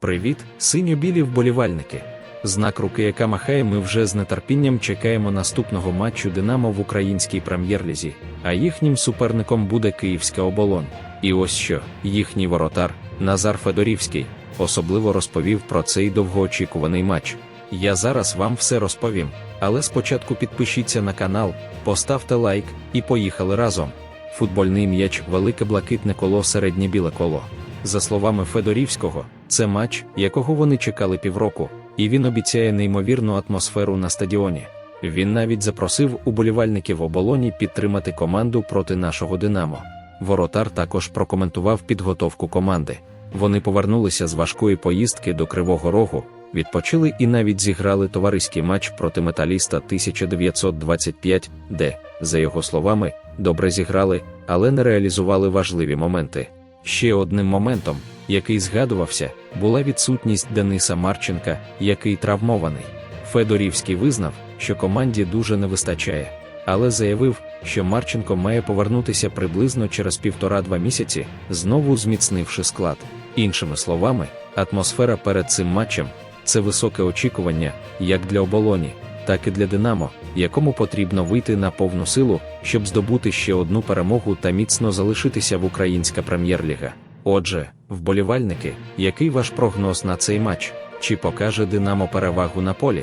Привіт, синьо-білі вболівальники. Знак руки, яка махає, ми вже з нетерпінням чекаємо наступного матчу Динамо в українській прем'єр-лізі, а їхнім суперником буде Київська оболонь. І ось що їхній воротар Назар Федорівський особливо розповів про цей довгоочікуваний матч. Я зараз вам все розповім, але спочатку підпишіться на канал, поставте лайк і поїхали разом. Футбольний м'яч велике блакитне коло середнє біле коло. За словами Федорівського, це матч, якого вони чекали півроку, і він обіцяє неймовірну атмосферу на стадіоні. Він навіть запросив уболівальників оболоні підтримати команду проти нашого Динамо. Воротар також прокоментував підготовку команди. Вони повернулися з важкої поїздки до Кривого Рогу, відпочили і навіть зіграли товариський матч проти металіста 1925, де, за його словами, добре зіграли, але не реалізували важливі моменти. Ще одним моментом, який згадувався, була відсутність Дениса Марченка, який травмований. Федорівський визнав, що команді дуже не вистачає, але заявив, що Марченко має повернутися приблизно через півтора-два місяці, знову зміцнивши склад. Іншими словами, атмосфера перед цим матчем це високе очікування, як для оболоні, так і для Динамо, якому потрібно вийти на повну силу, щоб здобути ще одну перемогу та міцно залишитися в українська прем'єр-ліга. Отже, вболівальники, який ваш прогноз на цей матч? Чи покаже Динамо перевагу на полі?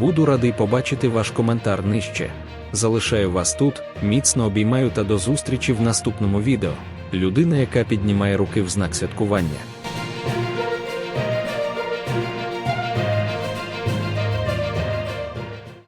Буду радий побачити ваш коментар нижче. Залишаю вас тут, міцно обіймаю та до зустрічі в наступному відео. Людина, яка піднімає руки в знак святкування.